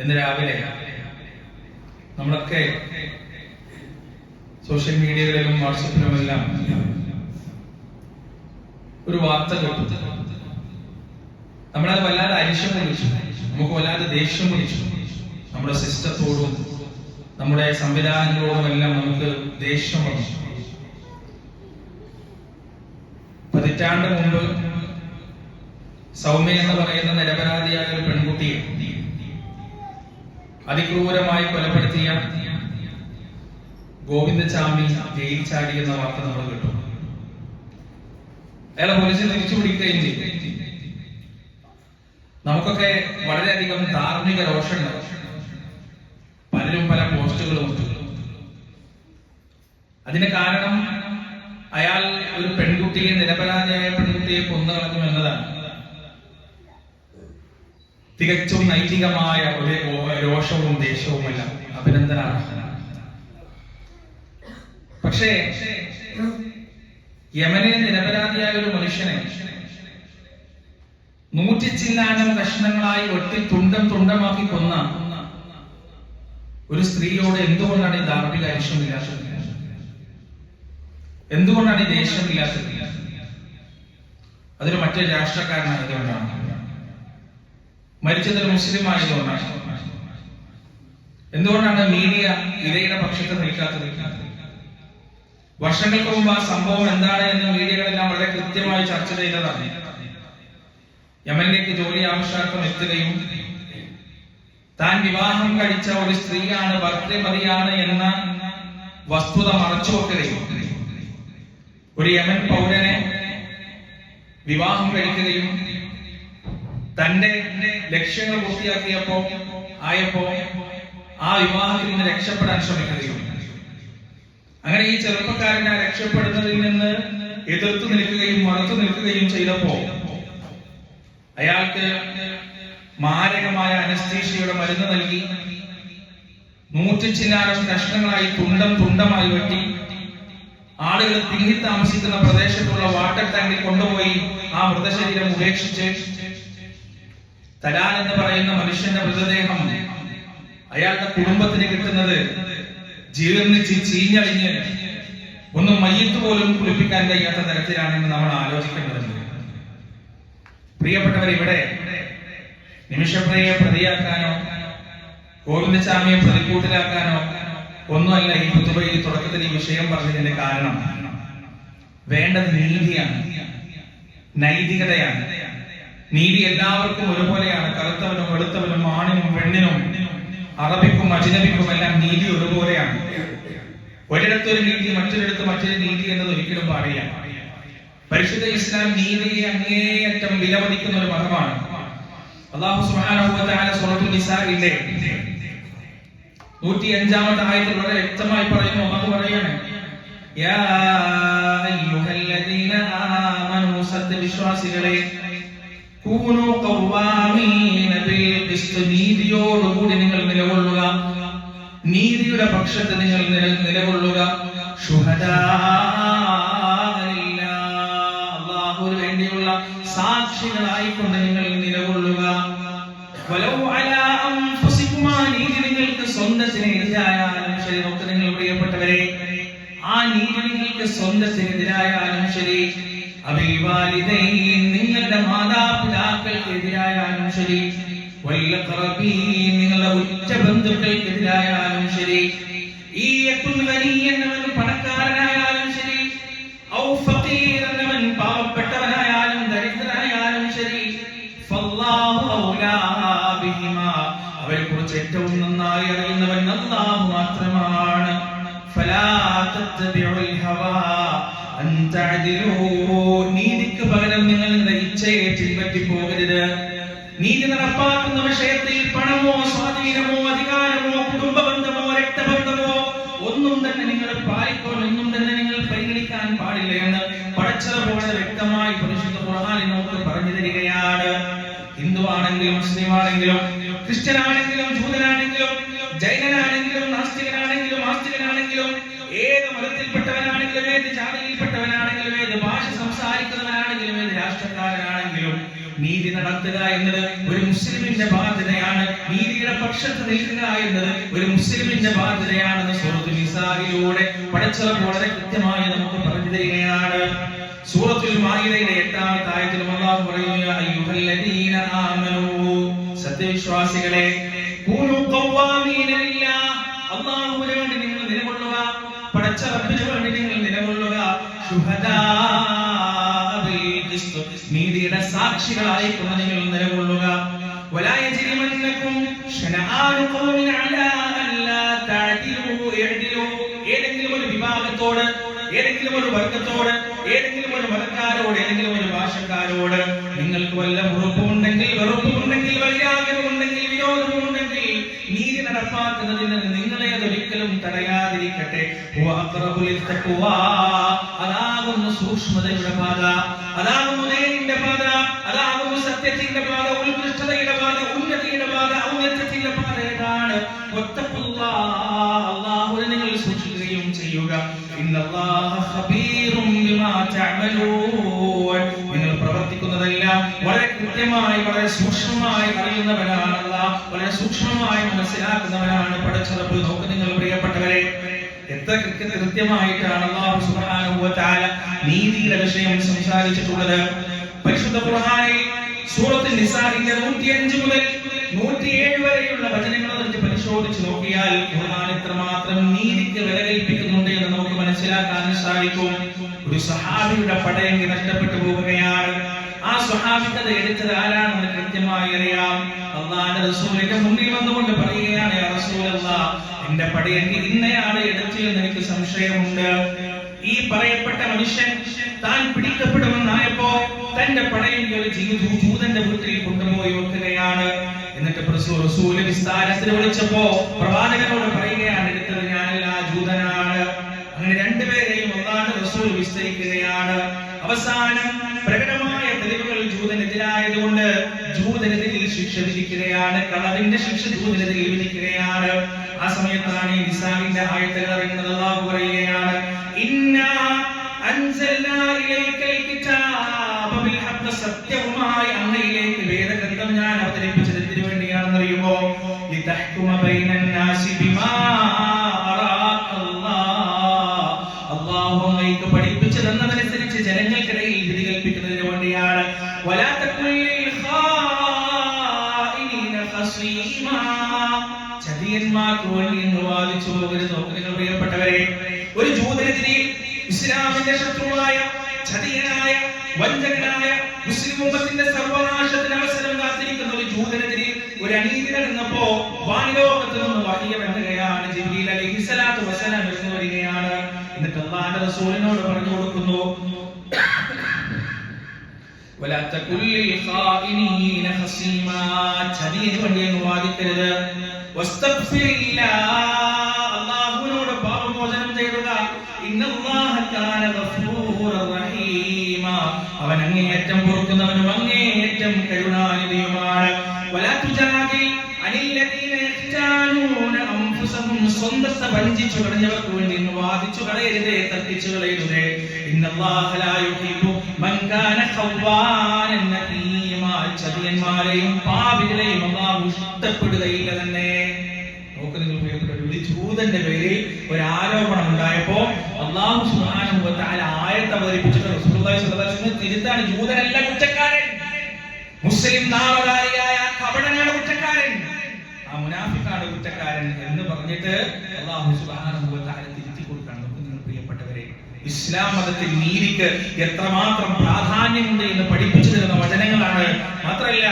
ഇന്ന് രാവിലെ നമ്മളൊക്കെ സോഷ്യൽ മീഡിയകളിലും വാട്സപ്പിലുമെല്ലാം ഒരു വാർത്ത കേട്ടു. നമ്മളത് വല്ലാതെ അരിശം വിളിച്ചു നമുക്ക് വല്ലാതെ ദേഷ്യം വിളിച്ചു നമ്മുടെ സിസ്റ്റത്തോടും നമ്മുടെ സംവിധാനങ്ങളോടും എല്ലാം നമുക്ക് ദേഷ്യം വന്നു. പതിറ്റാണ്ട് മുമ്പ് സൗമ്യ എന്ന് പറയുന്ന നിരപരാധിയായ ഒരു പെൺകുട്ടിയെ അതിക്രൂരമായി കൊലപ്പെടുത്തിയ ഗോവിന്ദചാമി ജയിൽ ചാടി എന്ന വാർത്ത നമ്മൾ കേട്ടു. അയാളെ പോലീസിൽ തിരിച്ചു പിടിക്കുകയും ചെയ്തു. നമുക്കൊക്കെ വളരെയധികം ധാർമ്മിക രോഷമുണ്ട് പലരും പല പോസ്റ്റുകളും അതിന് കാരണം അയാൾ ഒരു പെൺകുട്ടിയെ നിരപരാധിയായ പെൺകുട്ടിയെ കൊന്നു കളഞ്ഞു എന്നതാണ്. തികച്ചും നൈതികമായ ഒരു രോഷവും ദേഷ്യവുമല്ല അഭിനന്ദനാർഹനാണ് പക്ഷേ യമനെ നിരപരാധിയായ ഒരു മനുഷ്യനെ നൂറ്റിച്ചില്ലാനം കഷ്ണങ്ങളായി ഒട്ടി തുണ്ടം തുണ്ടമാക്കി കൊന്ന ഒരു സ്ത്രീയോട് എന്തുകൊണ്ടാണ് ഈ ധാർമ്മിക അരിശമില്ലാത്തത് എന്തുകൊണ്ടാണ് ഈ ദേഷ്യമില്ലാത്തത്? അതൊരു മറ്റൊരു രാഷ്ട്രക്കാരനായതുകൊണ്ടാണ്. മരിച്ചത് മുസ്ലിം ആയതുകൊണ്ടാണ് എന്തുകൊണ്ടാണ് മീഡിയ ഇരയുടെ പക്ഷത്ത് നിൽക്കാത്തത്? വർഷങ്ങൾക്ക് മുമ്പ് ആ സംഭവം എന്താണ് എന്ന് മീഡിയകളെല്ലാം വളരെ കൃത്യമായി ചർച്ച ചെയ്തതാണ്. യമനിലേക്ക് ജോലി ആവശ്യാർത്ഥം എത്തുകയും താൻ വിവാഹം കഴിച്ച ഒരു സ്ത്രീയാണ് ഭർത്തൃപതിയാണ് എന്ന വസ്തുത മറച്ചു വെക്കുകയും ഒരു യമൻ പൗരനെ വിവാഹം കഴിക്കുകയും തന്റെ ലക്ഷ്യങ്ങൾ പൂർത്തിയാക്കിയപ്പോ ആയപ്പോ ആ വിവാഹത്തിൽ നിന്ന് രക്ഷപ്പെടാൻ ശ്രമിക്കുകയും. അങ്ങനെ ഈ ചെറുപ്പക്കാരനെ രക്ഷപ്പെടുന്നതിൽ നിന്ന് എതിർത്തു നിൽക്കുകയും മറുത്തു നിൽക്കുകയും ചെയ്തപ്പോ അയാൾക്ക് മാരകമായ അനസ്തീഷയുടെ മരുന്ന് നൽകി. നൂറ്റിച്ചില്ലാനം കഷ്ണങ്ങളായി തുണ്ടം തുണ്ടമായി വെട്ടി. ആളുകൾ തിങ്ങി താമസിക്കുന്ന പ്രദേശത്തുള്ള വാട്ടർ ടാങ്കിൽ കൊണ്ടുപോയി ആ മൃതശരീരം ഉപേക്ഷിച്ച് തലാൻ എന്ന് പറയുന്ന മനുഷ്യന്റെ മൃതദേഹം അയാളുടെ കുടുംബത്തിന് കിട്ടുന്നത് ജീർണിച്ച് ചീഞ്ഞളിഞ്ഞ് ഒന്നും മയ്യത്ത് പോലും കുളിപ്പിക്കാൻ കഴിയാത്ത തരത്തിലാണെന്ന് നമ്മൾ ആലോചിക്കേണ്ടതുണ്ട് പ്രിയപ്പെട്ടവർ ഇവിടെ നിമിഷപ്രിയെ പ്രതിയാക്കാനോ ഗോവിന്ദസ്വാമിയെ പ്രതിക്കൂട്ടിലാക്കാനോ ഒന്നുമല്ല ഈ പുതുവയിൽ തുടക്കത്തിൽ ഈ വിഷയം പറഞ്ഞതിന്റെ കാരണം. വേണ്ടത് നീതിയാണ് നൈതികതയാണ്. നീതി എല്ലാവർക്കും ഒരുപോലെയാണ്. കറുത്തവനും വെളുത്തവനും ആണിനും പെണ്ണിനും അറബിക്കും അജിനബിക്കും എല്ലാം നീതി ഒരുപോലെയാണ്. ഒരിടത്തൊരു നീതി മറ്റൊരിടത്ത് മറ്റൊരു നീതി എന്നത് ഒരിക്കലും പാടില്ല. പരിശുദ്ധ ഇസ്ലാം നീതിയെ അങ്ങേയറ്റം വിലമതിക്കുന്ന ഒരു മതമാണ്. അള്ളാഹു തആല സൂറത്തുൽ നിസാഇലെ നൂറ്റി അഞ്ചാമത്തെ ആയത്തിൽ വളരെ വ്യക്തമായി പറയുന്നു. അള്ളാഹു പറയാണ് യാ അയ്യുഹല്ലദീന ആമനൂ സത്യവിശ്വാസികളെ ഖിസ്ത് നീതിയോടുകൂടി നിങ്ങൾ നിലകൊള്ളുക. നീതിയുടെ പക്ഷത്ത് നിങ്ങൾ നില- നിലകൊള്ളുക. അല്ലാഹുവിന് വേണ്ടിയുള്ള സാക്ഷികളായിക്കൊണ്ട് നിങ്ങൾ നിലകൊള്ളുക. നീതി നിങ്ങൾക്ക് സ്വന്തത്തിന് എതിരായാലും ശരി. നോക്ക് നിങ്ങൾ പ്രിയപ്പെട്ടവരെ ആ നീതി നിങ്ങൾക്ക് സ്വന്തത്തിന് എതിരായാലും ശരി. നിങ്ങളുടെ മാതാപിതാക്കൾക്കെതിരായാലും ശരി. നിങ്ങളുടെ ഉറ്റ ബന്ധുക്കൾക്കെതിരായാലും ശരി. ഈ വലി എന്നവൻ പണക്കാരനായാലും ശരി. എന്നവൻ പാവപ്പെട്ടവനായാലും ദരിദ്രനായാലും ശരി. അവരെ കുറിച്ച് ഏറ്റവും നന്നായി അറിയുന്നവൻ അല്ലാഹു മാത്രമാണ്. ഫലാ തത്തബിഉൽ ഹവാ അൻ തഅദിലൂ നിങ്ങളുടെ ഇച്ഛയെ പിൻപറ്റി പോകരുത് നീതി നടപ്പാക്കുന്ന വിഷയത്തിൽ പണമോ സ്വാധീനമോ അധികാരമോ കുടുംബ ബന്ധമോ രക്തബന്ധമോ ഒന്നും തന്നെ നിങ്ങൾ പാലിക്കോ ഒന്നും തന്നെ നിങ്ങൾ പരിഗണിക്കാൻ പാടില്ല എന്ന് പഠിച്ചത് പോലെ വ്യക്തമായി പരിശുദ്ധ ഖുർആൻ നമുക്ക് പറഞ്ഞു തരികയാണ്. ഹിന്ദു ആണെങ്കിലും മുസ്ലിം ആണെങ്കിലും ക്രിസ്ത്യൻ ആണെങ്കിലും ജൂതനാണെങ്കിലും ജൈനനാണെങ്കിലും നീതി നടത്തുക എന്നത് ഒരു മുസ്ലിമിന്റെ ബാധ്യതയാണ്. നീതിയുടെ പക്ഷത്ത് നിൽക്കുക എന്നത് ഒരു മുസ്ലിമിന്റെ ബാധ്യതയാണെന്ന് സൂറത്തുൽ നിസാഹിലൂടെ പഠിച്ചത് വളരെ കൃത്യമായി നമുക്ക് പറഞ്ഞു തരികയാണ്. സൂറത്തുൽ മാഇദയുടെ എട്ടാമത്തെ ആയത്തിലും അല്ലാഹു പറയുന്നു അയ്യുഹല്ലദീന ആമനൂ. സത്യവിശ്വാസികളെ കൂനു ഖവ്വാമീന ലില്ലാഹ് അല്ലാഹുവിന് വേണ്ടി നിങ്ങൾ നിലകൊള്ളുക. പടച്ച റബ്ബിന് വേണ്ടി നിങ്ങൾ നിലകൊള്ളുക. ശുഹദാ ബിൽ ഖിസ്ത് നീതിയുടെ സാക്ഷികളായി കൊണ്ട് നിങ്ങൾ നിലകൊള്ളുക ഏതെങ്കിലും ഒരു വിഭാഗത്തോട് ഏതെങ്കിലും ഒരു വർഗത്തോട് ഏതെങ്കിലും ഒരു മതക്കാരോട് ഏതെങ്കിലും ഒരു ഭാഷക്കാരോട് നിങ്ങൾക്ക് വല്ല വെറുപ്പുണ്ടെങ്കിൽ വെറുപ്പുണ്ടെങ്കിൽ വൈരാഗ്യമുണ്ടെങ്കിൽ വിരോധമുണ്ടെങ്കിൽ നീതി നടപ്പാക്കുന്നതിന് നിങ്ങളെ അതൊരിക്കലും തടയാതിരിക്കട്ടെ. അതാകുന്നു സൂക്ഷ്മതയുടെ പാത. അതാകുന്നു നേരിന്റെ പാത. അതാകുന്നു സത്യത്തിന്റെ പാത ഉത്കൃഷ്ടതയുടെ പാത ഉന്നതിയുടെ പാത ഔന്നത്യത്തിന്റെ പാത ഏതാണ്? വത്തഖുല്ലാ. നിങ്ങൾ സൂക്ഷിക്കുകയും ചെയ്യുക. നിങ്ങൾ പ്രവർത്തിക്കുന്നതെല്ലാം വളരെ കൃത്യമായി വളരെ സൂക്ഷ്മമായി അറിയുന്നവനാണ് വളരെ സൂക്ഷ്മമായി മനസ്സിലാക്കുന്നവനാണ് പഠിച്ചത് നിങ്ങൾ പ്രിയപ്പെട്ടവരെ എത്ര കൃത്യ കൃത്യമായിട്ടാണ് അല്ലാഹു സുബ്ഹാനഹു വ തആല നീതിയുടെ വിഷയം സംസാരിച്ചിട്ടുള്ളത്. പരിശുദ്ധ ഖുർആനിൽ സൂറത്തുൽ നിസാഇന്റെ 105 മുതൽ 107 വരെയുള്ള വചനങ്ങൾ എടുത്ത് പരിശോധിച്ച് നോക്കിയാൽ ഖുർആൻ എത്രമാത്രം നീതിക്ക് വില കൽപ്പിക്കുന്നുണ്ട് എന്ന് നമുക്ക് മനസ്സിലാക്കാൻ സാധിക്കും. ഒരു സഹാബിയുടെ പടയങ്കി നഷ്ടപ്പെട്ടു പോവുകയാണ്. ആ സ്വഹാബിക്ക് അത് എടുത്തത് ആരാണെന്ന് കൃത്യമായി അറിയാം. അള്ളാന്റെ റസൂലിന്റെ മുന്നിൽ വന്നുകൊണ്ട് പറയുകയാണ് "യാ റസൂലല്ലാ, എന്റെ പടയങ്കി ഇന്നയാളെ എടുത്തു എന്ന് എനിക്ക് സംശയമുണ്ട്. ഈ പറയപ്പെട്ട മനുഷ്യൻ താൻ പിടിക്കപ്പെടുമെന്നായപ്പോ തന്റെ പടയങ്കി ഒരു ജൂതന്റെ വീട്ടിൽ കൊണ്ടുപോയി വെക്കുകയാണ്. എന്നിട്ട് റസൂൽ വിസ്താരത്തിൽ വിളിച്ചപ്പോ പ്രവാചകനോട് പറയുകയാണ് എടുത്തത് ഞാനല്ല ജൂതനാണ് അങ്ങനെ രണ്ടുപേരെയും ഒന്നാണ് റസൂൽ വിസ്തരിക്കുകയാണ്. അവസാനം പ്രകടമായ തെളിവുകൾ ജൂതനെതിരായതുകൊണ്ട് ജൂതനെതിരിൽ ശിക്ഷ വിധിക്കുകയാണ്. കളവിന്റെ ശിക്ഷ ജൂതനെതിരിൽ വിധിക്കുകയാണ്. ആ സമയത്താണ് ഈ നിസാമിന്റെ ആയത്തുകൾ അറിയുന്നത്. അള്ളാഹു പറയുകയാണ് ഇന്നാ അൻസൽനാ ഇലൈക്കൽ കിതാബ ഹഖ് സത്യവുമായി അങ്ങയിലേക്ക് വേദഗ്രന്ഥം ഞാൻ അവതരിപ്പിച്ചത് എന്തിനു വേണ്ടിയാണെന്നറിയുമോ? ലിതഹ്കുമ ബൈനൻ നാസി ബിമാ ചതിയന് അവൻ അങ്ങേയറ്റം അങ്ങേയറ്റം കരുണാനിധിയുമാണ്. വഞ്ചിച്ചു കളഞ്ഞവർക്ക് വേണ്ടി വാദിച്ചു കളയരുതേ തർക്കിച്ചു കളയരുതേ. ഇന്നല്ലാഹലായു ചതിയന്മാരെയും പാപികളെയും അല്ലാഹു ഇഷ്ടപ്പെടുകയില്ല തന്നെ. നോക്ക് നിങ്ങൾ ജൂതന്റെ പേരിൽ ഒരു ആരോപണം ഉണ്ടായപ്പോ അള്ളാഹു തആല ആയത്ത് അവതരിപ്പിച്ചിട്ട് വസല്ലം തിരുത്താണ് ജൂതനല്ല കുറ്റക്കാരൻ. മുസ്ലിം നാമധാരിയായ കപടനാണ് കുറ്റക്കാരൻ. ആ മുനാഫിക്കാണ് കുറ്റക്കാരൻ എന്ന് പറഞ്ഞിട്ട് അള്ളാഹു സുബ്ഹാനഹു വ തആല തിരുത്തി കൊടുക്കണം നമുക്ക് നിങ്ങൾ പ്രിയപ്പെട്ടവരെ ഇസ്ലാം മതത്തിൽ നീതിക്ക് എത്രമാത്രം പ്രാധാന്യമുണ്ട് എന്ന് പഠിപ്പിച്ചു തരുന്ന വചനങ്ങളാണ്. മാത്രമല്ല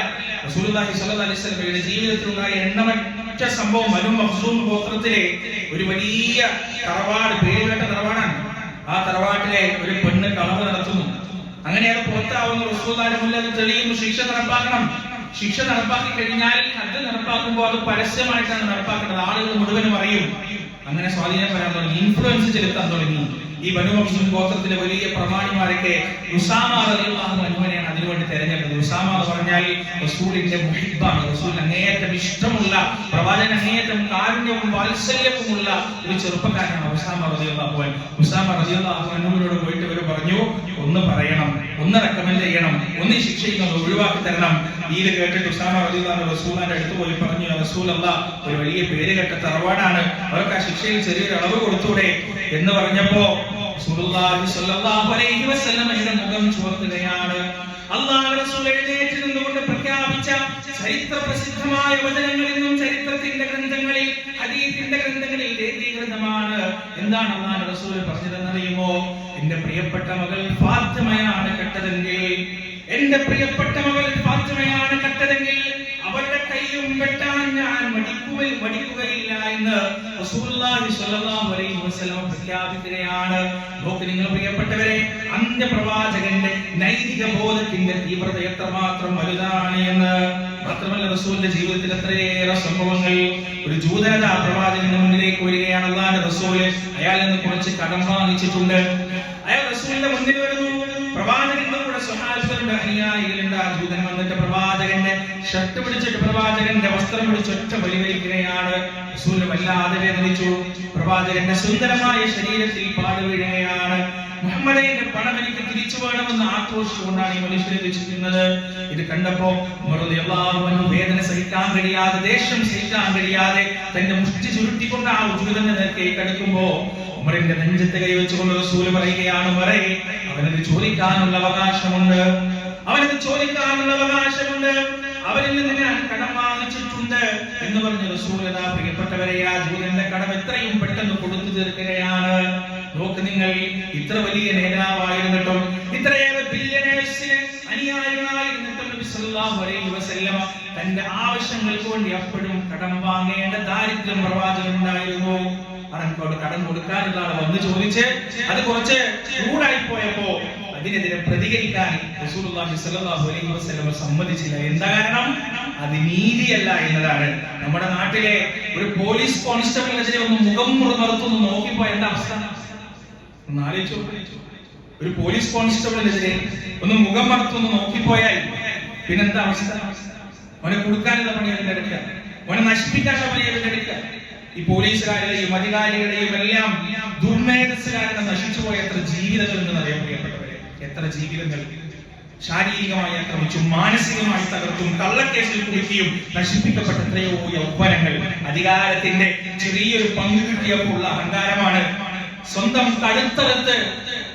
റസൂലുള്ളാഹി സ്വല്ലല്ലാഹി അലൈഹി ജീവിതത്തിലുണ്ടായ എണ്ണമറ്റ സംഭവം അനു മഖ്സൂം ഗോത്രത്തിലെ ഒരു വലിയ തറവാട് പേരുകേട്ട തറവാടാണ്. ആ തറവാട്ടിലെ ഒരു പെണ്ണ് കളവ് നടത്തുന്നു. അങ്ങനെ അത് പുറത്താവുന്ന അത് തെളിയുന്നു. ശിക്ഷ നടപ്പാക്കണം. ശിക്ഷ നടപ്പാക്കി കഴിഞ്ഞാൽ അത് നടപ്പാക്കുമ്പോൾ അത് പരസ്യമായിട്ടാണ് നടപ്പാക്കേണ്ടത്. ആളുകൾ മുഴുവനും അറിയും. അങ്ങനെ സ്വാധീനം വരാൻ തുടങ്ങി. ഇൻഫ്ലുവൻസ് ചെലുത്താൻ തുടങ്ങി. ഈ ബനുവംശം ഗോത്രത്തിലെ വലിയ പ്രമാണിമാരൊക്കെ ഉസാമ റളിയല്ലാഹു അൻഹുവിനെയാണ് അതിനുവേണ്ടി തെരഞ്ഞെടുത്തത്. ഉസാമ പറഞ്ഞാൽ റസൂലിന്റെ മുഹിബാണ് റസൂൽ അങ്ങേയറ്റം ഇഷ്ടമുള്ള പ്രവാചകൻ അങ്ങേയറ്റം കാരുണ്യവും വാത്സല്യവുമുള്ള ഒരു ചെറുപ്പക്കാരനാണ് ഉസാമ അൻഹു. ഉസാമ റളിയല്ലാഹു അൻഹുവിനോട് പോയിട്ട് ഇവർ പറഞ്ഞു ഒന്ന് പറയണം ഒന്ന് റെക്കമെൻഡ് ചെയ്യണം ഒന്ന് ശിക്ഷയിൽ നിന്ന് ഒഴിവാക്കി തരണം. ഇത് കേട്ടിട്ട് ഉസാമ റളിയല്ലാഹു റസൂലിന്റെ അടുത്ത് പോയി പറഞ്ഞു റസൂൽ അല്ല ഒരു വലിയ പേര് കേട്ട തറവാടാണ്. അവർക്ക് ആ ശിക്ഷയിൽ ചെറിയൊരു അളവ് കൊടുത്തൂടെ? എന്ന് പറഞ്ഞപ്പോ വസല്ലമയുടെ മുഖം ചുവക്കുകയാണ്. അള്ളാഹു റസൂൽ എഴുന്നേറ്റ് നിന്നുകൊണ്ട് പ്രഖ്യാപിച്ച ചരിത്ര പ്രസിദ്ധമായ നിന്നും ചരിത്രത്തിന്റെ ഗ്രന്ഥങ്ങളിൽ ഹദീസിന്റെ ഗ്രന്ഥങ്ങളിൽ രേഖീകൃതമാണ്. എന്താണ് അള്ളാഹു റസൂൽ പറഞ്ഞതെന്നറിയുമോ? എന്റെ പ്രിയപ്പെട്ട മകൾ ഫാത്തിമയാണ് കെട്ടതെങ്കിൽ എന്റെ പ്രിയപ്പെട്ട മകൾ ഫാത്തിമയാണ് കത്തതെങ്കിൽ അവരുടെ കൈയും വെട്ടാൻ ഞാൻ മടിക്കുവൽ മടിക്കുകയില്ല എന്ന് റസൂലുള്ളാഹി സ്വല്ലല്ലാഹു അലൈഹി വസല്ലം പ്രഖ്യാപിക്കുകയാണ്. നോക്ക് നിങ്ങൾ പ്രിയപ്പെട്ടവരെ അന്ത്യപ്രവാചകന്റെ നൈതിക ബോധത്തിന്റെ തീവ്രത എത്രമാത്രം വലുതാണ് എന്ന്. മാത്രമല്ല റസൂലിന്റെ ജീവിതത്തിൽ എത്രയേറെ സംഭവങ്ങൾ. ഒരു ജൂതനത പ്രവാചകന്റെ മുന്നിലേക്ക് വരികയാണ് അള്ളാന്റെ റസൂൽ. അയാൾ നിന്ന് കുറച്ച് കടം വാങ്ങിച്ചിട്ടുണ്ട്. അയാൾ റസൂലിന്റെ മുന്നിൽ ആ വന്നിട്ട് പ്രവാചകന്റെ ഷർട്ട് പിടിച്ചിട്ട് പ്രവാചകന്റെ വസ്ത്രം പിടിച്ചൊറ്റ വലി വലിക്കുകയാണ് റസൂലിന് വല്ലാതെ വേദനിച്ചു. പ്രവാചകന്റെ സുന്ദരമായ ശരീരത്തിൽ പാടുവീഴുകയാണ് മുഹമ്മദിന്റെ പണം എനിക്ക് തിരിച്ചു വേണമെന്ന് ആക്രോശിച്ചുകൊണ്ടാണ് ഈ മനുഷ്യരെ രചിക്കുന്നത് ഇത് കണ്ടപ്പോ വേദന സഹിക്കാൻ കഴിയാതെ ദേഷ്യം സഹിക്കാൻ കഴിയാതെ തന്റെ മുഷ്ടി ചുരുട്ടിക്കൊണ്ട് ആ ഉജ്വലന്റെ നേർക്കേക്ക് അടുക്കുമ്പോ ഉമറിന്റെ നെഞ്ചത്ത് കൈവച്ചുകൊണ്ട് റസൂൽ പറയുകയാണ് വരെ അവനത് ചോദിക്കാനുള്ള അവകാശമുണ്ട്. ചോദിക്കാനുള്ള അവകാശമുണ്ട്. അവരിൽ നിന്ന് കടം വാങ്ങിച്ചിട്ടുണ്ട് എന്ന് പറഞ്ഞ റസൂലത പ്രിയപ്പെട്ടവരെ ആ ജൂതന്റെ കടം എത്രയും പെട്ടെന്ന് കൊടുത്തു തീർക്കുകയാണ്. നോക്ക് നിങ്ങൾ ഇത്ര വലിയ നേതാവായിരുന്നിട്ടും ഇത്രയേറെ ബില്യനേഴ്സിന് അനുയായികളായിരുന്നിട്ടും തന്റെ ആവശ്യങ്ങൾക്ക് വേണ്ടി അപ്പോഴും കടം വാങ്ങേണ്ട ദാരിദ്ര്യം പ്രവാചകനുണ്ടായിരുന്നു. അവനോട് കടം കൊടുക്കാനുള്ള വന്ന് ചോദിച്ച്. അത് കുറച്ച് ചൂടായി പോയപ്പോ അതിനെതിരെ പ്രതികരിക്കാൻ അലൈഹി വസല്ലം സമ്മതിച്ചില്ല. എന്താ കാരണം? അത് നീതിയല്ല എന്നതാണ്. നമ്മുടെ നാട്ടിലെ ഒരു പോലീസ് കോൺസ്റ്റബിളിനെതിരെ ഒന്ന് മുഖം മുറുമറുത്തൊന്ന് നോക്കിപ്പോ എന്താ അവസ്ഥ? ഒരു പോലീസ് കോൺസ്റ്റബിളിനെതിരെ ഒന്ന് മുഖം മറത്തൊന്ന്. നോക്കിപ്പോയാൽ പിന്നെന്താ അവസ്ഥ? അവനെ കൊടുക്കാനുള്ള പണി അതിന്റെ എടുക്കുക അവനെ നശിപ്പിക്കാനുള്ള പണി അതിന്റെ എടുക്കുക ഈ പോലീസുകാരുടെയും അധികാരികളുടെയും എല്ലാം ദുർമേധസ് കാരണം നശിച്ചുപോയ എത്ര ജീവിതങ്ങൾ എന്ന് അറിയാൻ എത്ര ജീവിതങ്ങൾ ശാരീരികമായി ആക്രമിച്ചും മാനസികമായി തകർത്തും കള്ളക്കേസിൽ കുടുക്കിയും നശിപ്പിക്കപ്പെട്ട എത്രയോ യൗവനങ്ങൾ. അധികാരത്തിന്റെ ചെറിയൊരു പങ്ക് കിട്ടിയപ്പോൾ അഹങ്കാരമാണ്. സ്വന്തം കഴുത്തകത്ത്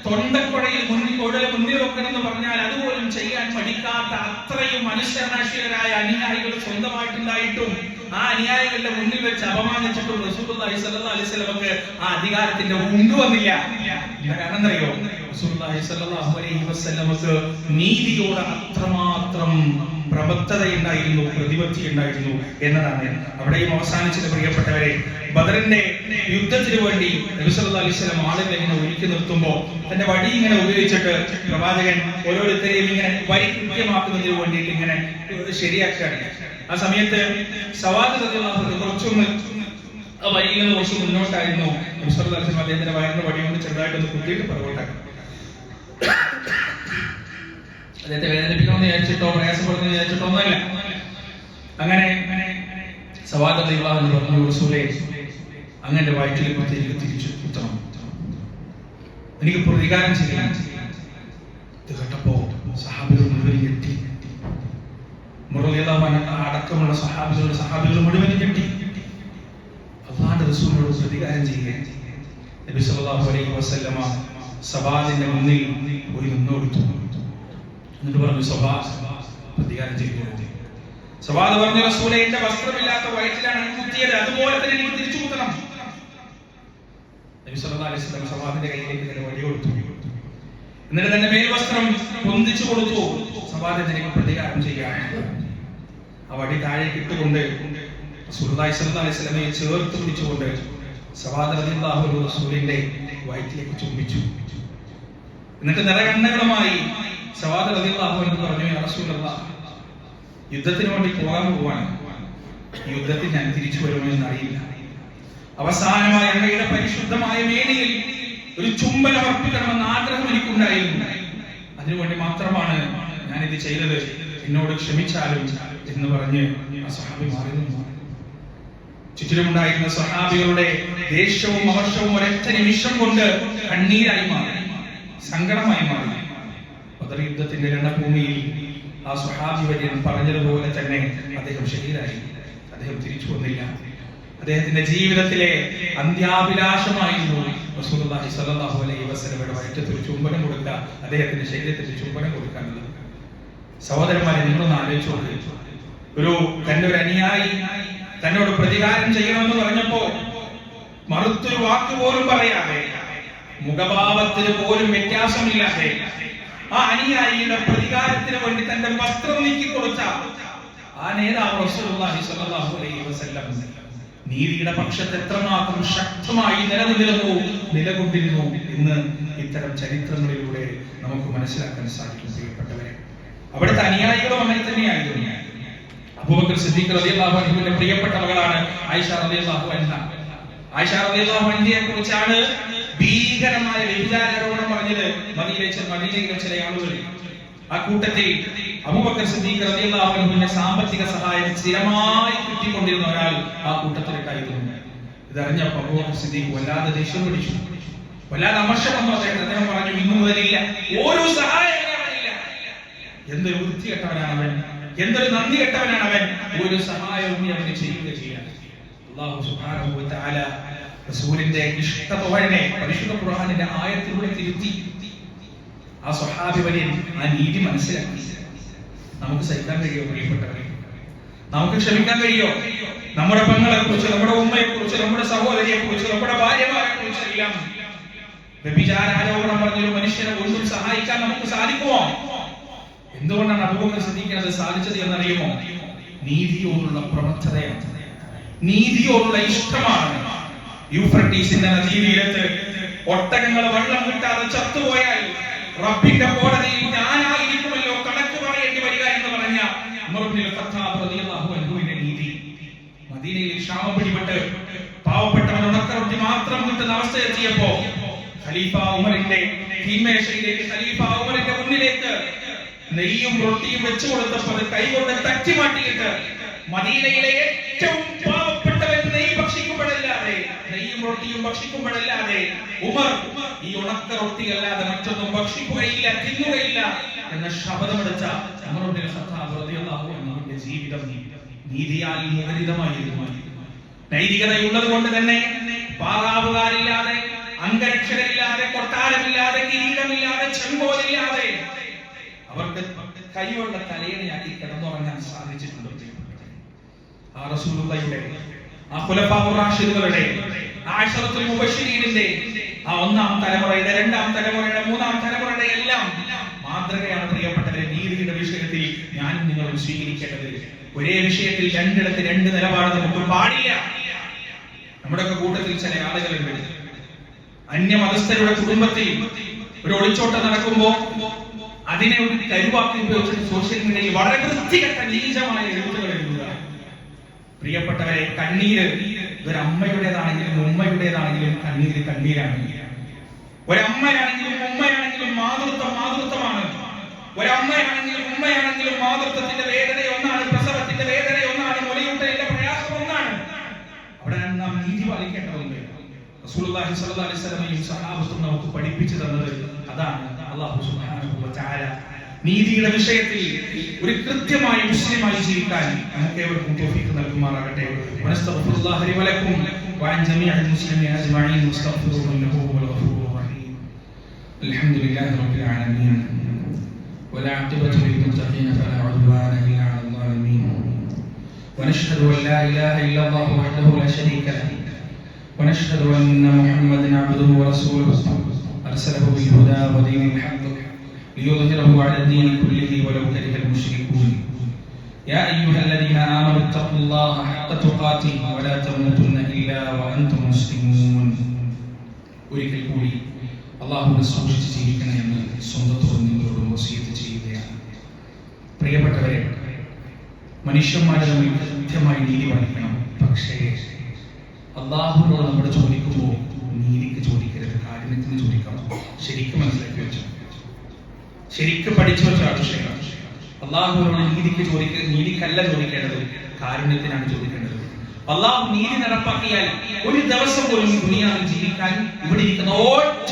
തൊണ്ടക്കുഴയിൽ മുന്നിൽ കുഴൽ മുന്നിൽ വെക്കണം എന്ന് പറഞ്ഞാൽ അതുപോലും ചെയ്യാൻ പഠിക്കാത്ത അത്രയും മനുഷ്യരാശികളായ അനുയായികൾ സ്വന്തമായിട്ടുണ്ടായിട്ടും ആ അനുയായികളുടെ മുന്നിൽ വെച്ച് അപമാനിച്ചിട്ടും വസല്ലമക്ക് ആ അധികാരത്തിന്റെ ഉണ്ട് വന്നില്ല. നീതിയോട് അത്രമാത്രം പ്രബദ്ധതയുണ്ടായിരുന്നു പ്രതിപത്തി ഉണ്ടായിരുന്നു എന്നതാണ്. അവിടെയും അവസാനിച്ചത് പ്രിയപ്പെട്ടവരെ ബദറിന്റെ യുദ്ധത്തിന് വേണ്ടി നബി ആളുകൾ ആളുകളെ ഇങ്ങനെ ഒരുക്കി നിർത്തുമ്പോൾ തന്റെ വടി ഇങ്ങനെ ഉപയോഗിച്ചിട്ട് പ്രവാചകൻ ഓരോരുത്തരെയും ഇങ്ങനെ വരി കൃത്യമാക്കുന്നതിന് വേണ്ടിയിട്ട് ഇങ്ങനെ ശരിയാക്കുകയാണ്. ആ സമയത്ത് സവാദ് അൻഹു കുറച്ചൊന്ന് നിന്ന് കുറച്ച് മുന്നോട്ടായിരുന്നു. സല്ലല്ലാഹു അദ്ദേഹത്തിന്റെ വയറിന്റെ വടി കൊണ്ട് ചെറുതായിട്ടൊന്ന് കുത്തിയിട്ട് പുറകോട്ടാക്കി അദ്ദേഹത്തെ വേദനിപ്പിക്കണമെന്ന് വിചാരിച്ചിട്ടോ പ്രയാസപ്പെടുന്നു വിചാരിച്ചിട്ടോ ഒന്നുമല്ല. അങ്ങനെ സവാദ് എന്ന് പറഞ്ഞു റസൂലെ അങ്ങനെ വയറ്റിൽ കുത്തിയിട്ട് തിരിച്ചു കുത്തണം. എനിക്ക് പ്രതികാരം ചെയ്യാൻ ഇത് കേട്ടപ്പോ സഹാബികൾ മുഴുവൻ ഞെട്ടി മുറലിയല്ലാഹു അൻഹു അടക്കമുള്ള സഹാബികളുടെ സഹാബികൾ മുഴുവൻ കിട്ടി അള്ളാന്റെ റസൂലിനോട് പ്രതികാരം ചെയ്യുകയും നബി സല്ലല്ലാഹു അലൈഹി വസല്ലമ സവാദിന്റെ മുന്നിൽ പോയി നിന്നോടുത്തു എന്നിട്ട് പറഞ്ഞു സഭാ പ്രതികാരം ചെയ്യുകയാണ് സവാദ് പറഞ്ഞ റസൂലെ എന്റെ വസ്ത്രമില്ലാത്ത വയറ്റിലാണ് കുത്തിയത്. അതുപോലെ തന്നെ എനിക്ക് തിരിച്ചു കുത്തണം. നബി സല്ലല്ലാഹു അലൈഹി വസല്ലം സവാദിന്റെ കയ്യിലേക്ക് തന്നെ വടി കൊടുത്തു. എന്നിട്ട് തന്റെ മേൽവസ്ത്രം പൊന്തിച്ചു കൊടുത്തു. എനിക്ക് പ്രതികാരം ചെയ്യാൻ ആ വടി താഴേക്ക് ഇട്ടുകൊണ്ട് റസൂലുള്ളാഹി സ്വല്ലല്ലാഹു അലൈഹി വസല്ലമയെ ചേർത്ത് പിടിച്ചുകൊണ്ട് സവാദ് റളിയല്ലാഹു അൻഹു റസൂലിന്റെ വയറ്റിലേക്ക് ചുംബിച്ചു. എന്നിട്ട് നിറകണ്ണകളുമായി സവാദ് റളിയല്ലാഹു അൻഹു പറഞ്ഞു യാ റസൂലല്ലാഹ് യുദ്ധത്തിന് വേണ്ടി പോകാൻ പോവാണ്. യുദ്ധത്തിൽ ഞാൻ തിരിച്ചു വരുമോ എന്നറിയില്ല. അവസാനമായി അങ്ങയുടെ പരിശുദ്ധമായ മേനയിൽ ഒരു ചുംബനം അർപ്പിക്കണമെന്ന ആഗ്രഹം എനിക്കുണ്ടായിരുന്നു. അതിനുവേണ്ടി മാത്രമാണ് ഞാൻ ഇത് ചെയ്തത്. എന്നോട് ക്ഷമിച്ചാലും എന്ന് പറഞ്ഞ് സഹാബി മാറി നിന്നു ചുറ്റിലുമുണ്ടായിരുന്ന സഹാബികളുടെ ദേഷ്യവും അവർഷവും ഒരൊറ്റ നിമിഷം കൊണ്ട് കണ്ണീരായി മാറി സങ്കടമായി മാറി. ബദർ യുദ്ധത്തിന്റെ രണഭൂമിയിൽ ആ സുഹാബി വര്യൻ പറഞ്ഞതുപോലെ തന്നെ അദ്ദേഹം ശരീരായി. അദ്ദേഹം തിരിച്ചു വന്നില്ല. അദ്ദേഹത്തിന്റെ ജീവിതത്തിലെ അന്ത്യാഭിലാഷമായിരുന്നു റസൂലുള്ളാഹി സ്വല്ലല്ലാഹു അലൈഹി വയറ്റത്തിൽ ചുംബനം കൊടുക്കുക അദ്ദേഹത്തിന്റെ ശരീരത്തിൽ ചുംബനം കൊടുക്കാനുള്ളത് സഹോദരന്മാരെ നിങ്ങളൊന്ന് ആലോചിച്ചു. ഒരു തന്റെ ഒരു അനുയായി തന്നോട് പ്രതികാരം ചെയ്യണമെന്ന് പറഞ്ഞപ്പോ മറുത്തൊരു വാക്ക് പോലും പറയാതെ മുഖഭാവത്തിന് പോലും വ്യത്യാസമില്ലാതെ ആ അനുയായിയുടെ പ്രതികാരത്തിന് വേണ്ടി തന്റെ വസ്ത്രം നീക്കി കൊടുത്ത ആ നേതാവ് നീതിയുടെ പക്ഷത്ത് എത്രമാത്രം ശക്തമായി നിലനിന്നിരുന്നു നിലകൊണ്ടിരുന്നു എന്ന് ഇത്തരം ചരിത്രങ്ങളിലൂടെ നമുക്ക് മനസ്സിലാക്കാൻ സാധിക്കും പ്രിയപ്പെട്ടവരെ. അവിടുത്തെ അനുയായികളും അങ്ങനെ തന്നെയായിരുന്നു. അബൂബക്കർ സിദ്ദീഖ് റളിയല്ലാഹു അൻഹുവിന്റെ പ്രിയപ്പെട്ട മകളാണ് ആയിഷ റളിയല്ലാഹു അൻഹ. ആയിഷ റളിയല്ലാഹു അൻഹയെ കുറിച്ചാണ് ഭീകരമായ വ്യഭിചാരോപണം പറഞ്ഞത് മദീനയിലെ മദീനയിലെ ചില ആളുകൾ. ആ കൂട്ടത്തിൽ അബൂബക്കർ സിദ്ദീഖ് റളിയല്ലാഹു അൻഹുവിന്റെ സാമ്പത്തിക സഹായം സ്ഥിരമായി കിട്ടിക്കൊണ്ടിരുന്ന ഒരാൾ ആ കൂട്ടത്തിലുണ്ടായിരുന്നു ഇതറിഞ്ഞപ്പോൾ അബൂബക്കർ സിദ്ദീഖ് വല്ലാതെ ദേഷ്യം പിടിച്ചു. വല്ലാതെ അമർഷം പറഞ്ഞു അദ്ദേഹം പറഞ്ഞു ഇന്നു മുതലില്ല. ഓരോ സഹായം എന്തൊരു വൃത്തി കെട്ടവനാണ് അവൻ. എന്തൊരു നന്ദി കെട്ടവനാണ് അവൻ? ഒരു സഹായവും അവന് ചെയ്യുക ചെയ്യാൻ സുബ്ഹാനഹു വ തആല റസൂലിന്റെ ഇഷ്ടതോഴനെ പരിശുദ്ധ ഖുർആനിന്റെ ആയത്തിലൂടെ തിരുത്തി ആ സ്വഹാബി വലിയ ആ നീതി മനസ്സിലാക്കി. നമുക്ക് സഹിക്കാൻ കഴിയോ പ്രിയപ്പെട്ടവരെ? നമുക്ക് ക്ഷമിക്കാൻ കഴിയോ? നമ്മുടെ പെങ്ങളെ കുറിച്ച് നമ്മുടെ ഉമ്മയെ കുറിച്ച് നമ്മുടെ സഹോദരിയെ കുറിച്ച് നമ്മുടെ ഭാര്യമാരെ കുറിച്ച് എല്ലാം വ്യഭിചാരാരോപണം പറഞ്ഞൊരു മനുഷ്യനെ ഒന്നും സഹായിക്കാൻ നമുക്ക് സാധിക്കുമോ? എന്തുകൊണ്ടാണ് അബൂബക്കർ സിദ്ദീഖിന് സാധിച്ചത് എന്നറിയുമോ? നീതിയോടുള്ള പ്രബദ്ധതയാണ് നീതിയോടുള്ള ഇഷ്ടമാണ്. യൂഫ്രട്ടീസിന്റെ നദീതീരത്ത് ഒട്ടകങ്ങൾ വെള്ളം കിട്ടാതെ ചത്തുപോയാൽ റബ്ബിന്റെ കോടതിയിൽ ഞാനായിരിക്കുമല്ലോ കണക്ക് പറയേണ്ടി വരിക എന്ന് പറഞ്ഞ അൻഹുവിന്റെ നീതി. മദീനയിൽ മാത്രം അവസ്ഥ ഖലീഫ ഉമറിന്റെ ഖലീഫ ഉമറിന്റെ നെയ്യും റൊട്ടിയും വെച്ചു കൊടുത്തപ്പോൾ അത് കൈകൊണ്ട് തട്ടി മാറ്റിയിട്ട് മദീനയിലെ ഏറ്റവും പാവപ്പെട്ടവൻ നെയ്യ് ഭക്ഷിക്കുമ്പോഴല്ലാതെ നെയ്യും റൊട്ടിയും ഭക്ഷിക്കുമ്പോഴല്ലാതെ ഉമർ ഈ ഉണക്ക റൊട്ടി അല്ലാതെ മറ്റൊന്നും ഭക്ഷിക്കുകയില്ല തിന്നുകയില്ല എന്ന ഖത്താബ് റളിയല്ലാഹു അൻഹുവിന്റെ ജീവിതം നീതിയാൽ മുഖരിതമായിരുന്നു നൈതികതയുള്ളത് കൊണ്ട് തന്നെ പാറാവുകാരില്ലാതെ അംഗരക്ഷകരില്ലാതെ കൊട്ടാരമില്ലാതെ കിരീടമില്ലാതെ ചെമ്പോലില്ലാതെ അവർക്ക് കൈയുള്ള തലയണയാക്കി കിടന്നുറങ്ങാൻ സാധിച്ചിട്ടുണ്ട്. ആ റസൂലുള്ളാഹിയുടെ ആ ഖുലഫാഉർ റാഷിദുകളുടെ ആ അശറത്തുൽ മുബശ്ശിരീനിന്റെ ആ ഒന്നാം തലമുറയുടെ രണ്ടാം തലമുറയുടെ മൂന്നാം തലമുറയുടെ എല്ലാം മാതൃകയാണ് പ്രിയപ്പെട്ടവരെ നീതിയുടെ വിഷയത്തിൽ ഞാൻ നിങ്ങളും സ്വീകരിക്കേണ്ടത്. ഒരേ വിഷയത്തിൽ രണ്ടിടത്ത് രണ്ട് നിലപാട് നമുക്ക് പാടില്ല. നമ്മുടെ കൂട്ടത്തിൽ ചില ആളുകളുണ്ട്. അന്യമതസ്ഥരുടെ കുടുംബത്തിൽ ഒരു ഒളിച്ചോട്ടം നടക്കുമ്പോ അതിനെ ഒരു കരുവാക്കി ഉപയോഗിച്ച് സോഷ്യൽ മീഡിയയിൽ വളരെ വൃത്തികെട്ട നീചമായ എഴുത്തുകൾ എഴുതുക പ്രിയപ്പെട്ടവരെ കണ്ണീര് ഒരമ്മയുടേതാണെങ്കിലും ഉമ്മയുടേതാണെങ്കിലും കണ്ണീര് കണ്ണീരാണ്. ഒരമ്മയാണെങ്കിലും ഉമ്മയാണെങ്കിലും മാതൃത്വം മാതൃത്വമാണ്. ഒരമ്മയാണെങ്കിലും ഉമ്മയാണെങ്കിലും മാതൃത്വത്തിന്റെ വേദന ഒന്നാണ് പ്രസവത്തിന്റെ വേദന ഒന്നാണ് മുലയൂട്ടലിന്റെ പ്രയാസം ഒന്നാണ്. അവിടെ നാം നീതി പാലിക്കേണ്ടതുണ്ട്. റസൂലുള്ളാഹി സ്വല്ലല്ലാഹി അലൈഹി വസല്ലമയും നമുക്ക് പഠിപ്പിച്ചു തന്നത് അതാണ്. അല്ലാഹു നീതിയുടെ വിഷയത്തിൽ ഒരു കൃത്യമായ മുസ്ലിമായി ജീവിക്കാൻ നമുക്ക് ഏവർക്കും തോഫീക്ക് നൽകുമാറാകട്ടെ വനസ്തഗ്ഫിറുല്ലാഹി വലക്കും وعن جميع المسلمين اجمعين واستغفروه انه هو الغفور الرحيم الحمد لله رب العالمين ولا عقبة للمتقين فلا عدوان الا على الظالمين ونشهد ان لا اله الا الله وحده لا شريك له ونشهد ان محمدا عبده ورسوله ارسله بالهدى ودين الحق ليظهره على الدين كله ولو كره المشركون يا أيها الذين آمنوا اتقوا الله حق تقاته ولا تموتن إلا وأنتم مسلمون ഒരിക്കൽ കൂടി അള്ളാഹുവിനെ സൂക്ഷിച്ച് ജീവിക്കണം എന്ന് സ്വന്തത്തോടും നിങ്ങളോടും വസീയത്ത് ചെയ്യുകയാണ് പ്രിയപ്പെട്ടവരെ മനുഷ്യന്മാരെ തമ്മിൽ കൃത്യമായി നീതി പാലിക്കണം പക്ഷേ അള്ളാഹുവിനോട് നമ്മൾ ചോദിക്കുമ്പോൾ നീതിക്ക് ചോദിക്കരുത് കാരുണ്യത്തിന് ചോദിക്കണം ശരിക്കും മനസ്സിലാക്കി വെച്ചു ശരിക്കും പഠിച്ചു വെച്ച വിഷയങ്ങൾ വിഷയം അള്ളാഹുവിനോട് നീതിക്ക് ചോദിക്ക നീതിക്കല്ല ചോദിക്കേണ്ടത് കാരുണ്യത്തിനാണ് ചോദിക്കേണ്ടത്. അള്ളാഹു നീതി നടപ്പാക്കിയാൽ ഒരു ദിവസം പോലും ദുനിയാവിൽ ജീവിക്കാൻ ഇവിടെ ഇരിക്കുന്ന ഒറ്റ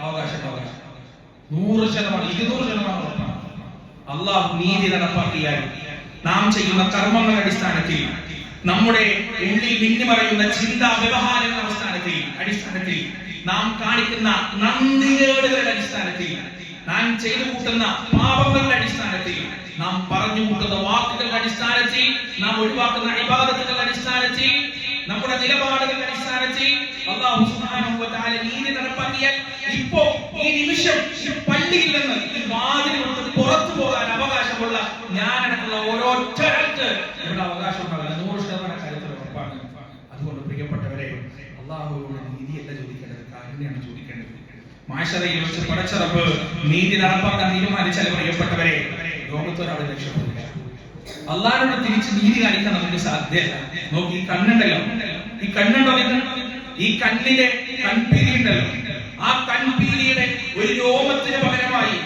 അവകാശം ഉണ്ടാവില്ല നൂറ് ശതമാനം ഇരുന്നൂറ് ശതമാനം അള്ളാഹു നീതി നടപ്പാക്കിയാൽ നാം ചെയ്യുന്ന കർമ്മങ്ങളുടെ അടിസ്ഥാനത്തിൽ നമ്മുടെ ഉള്ളിൽ മിന്നിമറയുന്ന ചിന്താ വ്യവഹാരങ്ങളുടെ അടിസ്ഥാനത്തിൽ അടിസ്ഥാനത്തിൽ നാം കാണിക്കുന്ന നന്ദികേടുകളുടെ അടിസ്ഥാനത്തിൽ നാം ചെയ്തു കൂട്ടുന്ന പാപങ്ങളുടെ അടിസ്ഥാനത്തിൽ നാം പറഞ്ഞു കൂട്ടുന്ന വാക്കുകളുടെ അടിസ്ഥാനത്തിൽ നാം ഒഴിവാക്കുന്ന ഇബാദത്തുകളുടെ അടിസ്ഥാനത്തിൽ നമ്മുടെ നിലപാടുകളുടെ അടിസ്ഥാനത്തിൽ അള്ളാഹു സുബ്ഹാനഹു വ തആല നീതി നടപ്പാക്കിയാൽ ഇപ്പോ ഈ നിമിഷം പള്ളിയിൽ നിന്ന് വാതിൽ വിട്ട് പുറത്തു പോകാൻ അവകാശമുള്ള ഞാനടക്കുള്ള ഓരോരുത്തർക്ക് ഇവിടെ അവകാശം നൂറ് ശതമാനം കാര്യത്തിൽ ഉറപ്പാണ്. അതുകൊണ്ട് പ്രിയപ്പെട്ടവരെ അള്ളാഹുവിനോട് നീതിയല്ല ചോദിക്കേണ്ടത് കാരുണ്യാണ് ചോദിക്കേണ്ടത്. മാഷറയിൽ വെച്ച് പടച്ചറപ്പ് നീതി നടപ്പാക്കാൻ തീരുമാനിച്ചാൽ പ്രിയപ്പെട്ടവരെ ലോകത്തൊരാൾ രക്ഷപ്പെടില്ല അള്ളാഹിനോട് തിരിച്ച് നീതി കാണിക്കാൻ നമുക്ക് സാധ്യമല്ല നോക്കി കണ്ണുണ്ടല്ലോ. ഈ കണ്ണുണ്ടോ നിങ്ങൾ ഈ കണ്ണിലെ കൺപീലി ഉണ്ടല്ലോ ആ കൺപീലിയുടെ ഒരു രോമത്തിന് പകരമായി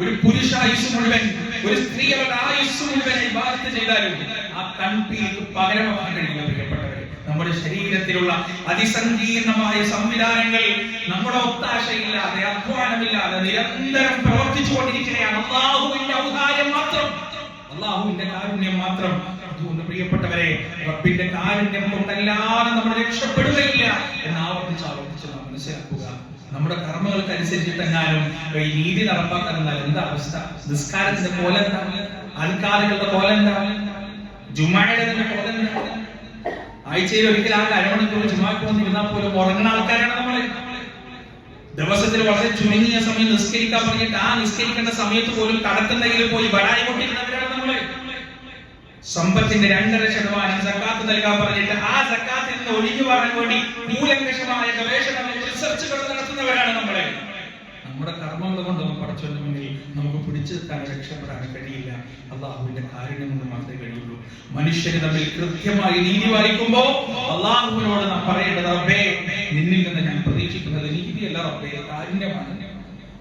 ഒരു പുരുഷ ആയുസ് മുഴുവൻ ഒരു സ്ത്രീയുടെ ആയുസ് മുഴുവൻ ഇബാദത്ത് ചെയ്താലും ആ കൺപീലിക്ക് പകരമാകാൻ കഴിയില്ല പ്രിയപ്പെട്ടവരെ. നമ്മുടെ ശരീരത്തിലുള്ള അതിസങ്കീർണമായ സംവിധാനങ്ങൾ നമ്മുടെ ഒത്താശയില്ലാതെ അധ്വാനമില്ലാതെ നിരന്തരം പ്രവർത്തിച്ചു കൊണ്ടിരിക്കുകയാണ് അള്ളാഹുവിന്റെ ഔദാര്യം മാത്രം. അള്ളാഹുവിന്റെ കാരുണ്യം മാത്രം. അതുകൊണ്ട് പ്രിയപ്പെട്ടവരെ റബ്ബിന്റെ കാരുണ്യം കൊണ്ടല്ലാതെ നമ്മൾ രക്ഷപ്പെടുകയില്ല എന്ന് ആവർത്തിച്ച് ആവർത്തിച്ച് നാം മനസ്സിലാക്കുക. നമ്മുടെ കർമ്മങ്ങൾക്ക് അനുസരിച്ചിട്ടെങ്ങാനും ഈ നീതി നടപ്പാക്കാൻ എന്താ അവസ്ഥ? നിസ്കാരത്തിന്റെ കോലെന്താ ആൾക്കാരുകളുടെ കോലെന്താ ജുമായുടെ കോലെന്താ ആഴ്ചയിൽ ഒരിക്കൽ അരമണിക്കൂർ ജുമാക്ക് വന്നിരുന്നാൽ പോലും ഉറങ്ങുന്ന ആൾക്കാരാണ് നമ്മൾ ദിവസത്തിൽ വളരെ ചുരുങ്ങിയ സമയം നിസ്കരിക്കാൻ പറഞ്ഞിട്ട് ആ നിസ്കരിക്കേണ്ട സമയത്ത് പോലും കടത്തുണ്ടെങ്കിലും പോയി വരായി കൊണ്ടിരുന്നവരാണ് നമ്മൾ. സമ്പത്തിന്റെ രണ്ടര ശതമാനം സക്കാത്ത് നൽകാൻ പറഞ്ഞിട്ട് ആ സക്കാത്തിൽ നിന്ന് ഒഴിഞ്ഞു പറയാൻ വേണ്ടി മൂലങ്കഷമായ ഗവേഷണങ്ങൾ റിസർച്ചുകൾ നടത്തുന്നവരാണ് നമ്മളെ. നമ്മുടെ കർമ്മങ്ങൾ കൊണ്ടൊന്നും നമുക്ക് പഠിച്ചവന്റെ മുന്നിൽ നമുക്ക് പിടിച്ചു നിൽക്കാൻ രക്ഷപ്പെടാൻ കഴിയില്ല. അള്ളാഹുവിന്റെ കാരുണ്യം കൊണ്ട് മാത്രമേ കഴിയുള്ളൂ. മനുഷ്യര് തമ്മിൽ കൃത്യമായി നീതി വായിക്കുമ്പോൾ അള്ളാഹുവിനോട് നാം പറയേണ്ടത് റബ്ബേ നിന്നിൽ നിന്ന് ഞാൻ പ്രതീക്ഷിക്കുന്നത് നീതിയല്ല റബ്ബേ കാരുണ്യമാണ്.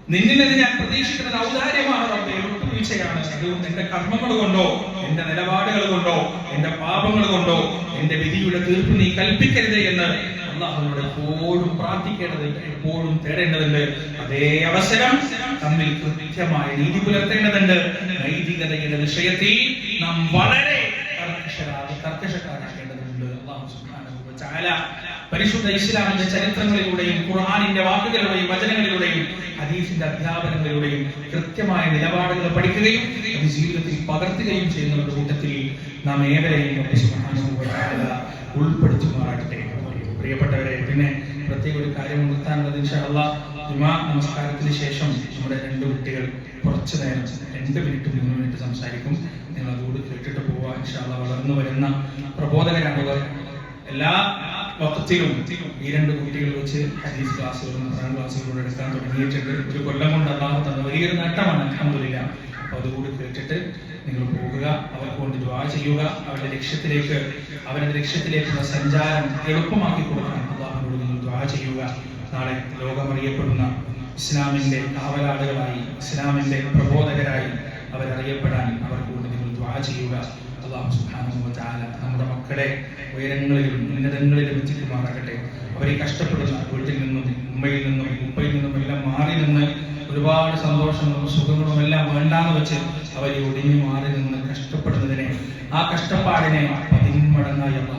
നിന്നിൽ നിന്ന് ഞാൻ പ്രതീക്ഷിക്കുന്നത് ഔദാര്യമാണ് റബ്ബേ. വിട്ടുവീഴ്ചയാണ് അതുകൊണ്ട് എന്റെ കർമ്മങ്ങൾ കൊണ്ടോ എന്റെ നിലപാടുകൾ കൊണ്ടോ എന്റെ പാപങ്ങൾ കൊണ്ടോ എന്റെ വിധിയുടെ തീർപ്പ് നീ കൽപ്പിക്കരുത് എന്ന് അള്ളാഹുവിനോട് എപ്പോഴും പ്രാർത്ഥിക്കേണ്ടത് എപ്പോഴും തേടേണ്ടതുണ്ട്. അതേ അവസരം തമ്മിൽ കൃത്യമായ രീതി പുലർത്തേണ്ടതുണ്ട്. നൈതികതയുടെ വിഷയത്തിൽ നാം വളരെ കർക്കശരാ- കർക്കശക്കാരാക്കേണ്ടതുണ്ട് അള്ളാഹു സുബ്ഹാനഹു വ തആല പരിശുദ്ധ ഇസ്ലാമിന്റെ ചരിത്രങ്ങളിലൂടെയും ഖുർആനിന്റെ വാക്കുകളിലൂടെയും വചനങ്ങളിലൂടെയും ഹദീസിന്റെ അധ്യാപനങ്ങളിലൂടെയും കൃത്യമായ നിലപാടുകൾ പഠിക്കുകയും അത് ജീവിതത്തിൽ പകർത്തുകയും ഒരു കൂട്ടത്തിൽ നാം ഏവരെയും ഉൾപ്പെടുത്തുമാറാകട്ടെ. പ്രിയപ്പെട്ടവരെ പിന്നെ പ്രത്യേക ഒരു കാര്യം ഉണർത്താനുള്ളത് ഇൻഷാല്ല ജുമാ നമസ്കാരത്തിന് ശേഷം നമ്മുടെ രണ്ട് കുട്ടികൾ കുറച്ചു നേരം രണ്ട് മിനിറ്റ് മൂന്ന് മിനിറ്റ് സംസാരിക്കും. നിങ്ങൾ അതുകൂടി കേട്ടിട്ട് പോവുക ഇൻഷാല്ല വളർന്നു വരുന്ന പ്രബോധകരാണവർ എല്ലാ വക്കത്തിലും ഈ രണ്ട് കുട്ടികൾ വെച്ച് ഹദീസ് ക്ലാസ്സുകളും ഖുർആൻ ക്ലാസ്സുകളും എടുക്കാൻ തുടങ്ങിയിട്ടുണ്ട്. ഒരു കൊല്ലം കൊണ്ട് അള്ളാഹു തന്ന വലിയൊരു നേട്ടമാണ് അഹമ്മദില്ല അപ്പൊ അതുകൂടി കേട്ടിട്ട് നിങ്ങൾ പോകുക അവർക്ക് കൊണ്ട് ദ്വാ ചെയ്യുക അവരുടെ ലക്ഷ്യത്തിലേക്ക് അവരുടെ ലക്ഷ്യത്തിലേക്കുള്ള സഞ്ചാരം എളുപ്പമാക്കി കൊടുക്കാൻ അള്ളാഹുനോട് നിങ്ങൾ ദ്വാ ചെയ്യുക. നാളെ ലോകമറിയപ്പെടുന്ന ഇസ്ലാമിന്റെ കാവലാളുകളായി ഇസ്ലാമിന്റെ പ്രബോധകരായി അവരറിയപ്പെടാൻ അവർക്ക് കൊണ്ട് നിങ്ങൾ ദ്വാ ചെയ്യുക. അള്ളാഹു തആല നമ്മുടെ മക്കളെ ഉയരങ്ങളിലും ഉന്നതങ്ങളിലും എത്തിക്കുമാറാകട്ടെ. അവരെ കഷ്ടപ്പെടുന്ന വീട്ടിൽ നിന്നും ഉമ്മയിൽ നിന്നും ഉപ്പയിൽ നിന്നും എല്ലാം മാറി നിന്ന് ഒരുപാട് സന്തോഷങ്ങളും സുഖങ്ങളും എല്ലാം വേണ്ടാന്ന് വെച്ച് അവരെ ഒടിഞ്ഞു മാറി നിന്ന് കഷ്ടപ്പെടുന്നതിനെ ആ കഷ്ടപ്പാടിനെ പതിന്മടങ്ങായി അള്ളാഹു